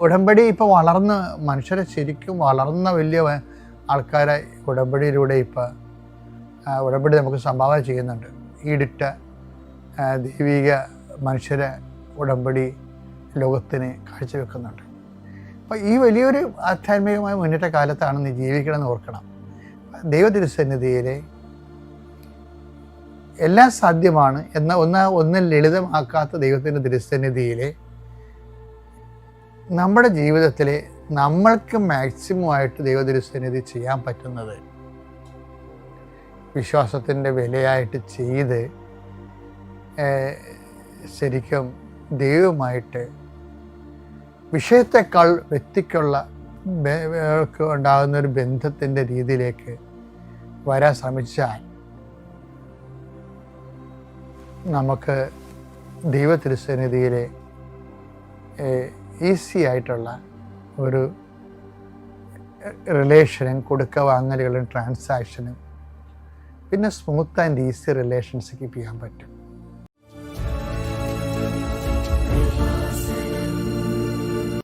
ഉടമ്പടി ഇപ്പോൾ വളർന്ന മനുഷ്യരെ ശരിക്കും വളർന്ന വലിയ ആൾക്കാരെ ഉടമ്പടിയിലൂടെ ഇപ്പോൾ ഉടമ്പടി നമുക്ക് സംഭാവന ചെയ്യുന്നുണ്ട്. ഈടിട്ട ദൈവിക മനുഷ്യരെ ഉടമ്പടി ലോകത്തിന് കാഴ്ചവെക്കുന്നുണ്ട്. അപ്പോൾ ഈ വലിയൊരു ആധ്യാത്മികമായ മുന്നേറ്റ കാലത്താണ് നീ ജീവിക്കണമെന്ന് ഓർക്കണം. ദൈവതിരുസന്നിധിയിലെ എല്ലാം സാധ്യമാണ് എന്ന ഒന്ന് ഒന്നും ലളിതമാക്കാത്ത ദൈവത്തിന്റെ തിരുസന്നിധിയിലെ നമ്മുടെ ജീവിതത്തിൽ നമ്മൾക്ക് മാക്സിമം ആയിട്ട് ദൈവ തിരുസന്നിധി ചെയ്യാൻ പറ്റുന്നത് വിശ്വാസത്തിന്റെ വിലയായിട്ട് ചെയ്ത് ശരിക്കും ദൈവമായിട്ട് വിഷയത്തെക്കാൾ വ്യക്തിക്കുള്ള ഉണ്ടാകുന്ന ഒരു ബന്ധത്തിന്റെ രീതിയിലേക്ക് വരാൻ ശ്രമിച്ചാൽ നമുക്ക് ദൈവ തിരുസന്നിധിയിലെ ഈസി ആയിട്ടുള്ള ഒരു റിലേഷനും കൊടുക്ക വാങ്ങലുകളും ട്രാൻസാക്ഷനും പിന്നെ smooth and easy relations keep ചെയ്യാൻ പറ്റും.